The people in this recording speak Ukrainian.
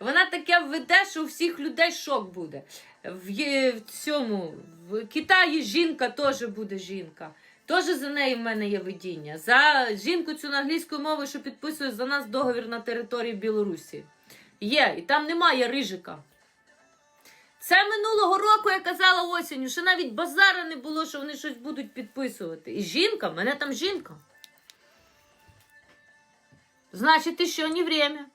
Вона таке введе, що у всіх людей шок буде. В, в цьому в Китаї жінка теж буде жінка. Теж за неї в мене є видіння. За жінку цю на англійською мовою, що підписує за нас договір на території Білорусі. Є, і там немає рижика. Це минулого року я казала осінню, що навіть базара не було, що вони щось будуть підписувати. І жінка, в мене там жінка. Значить, ще не время.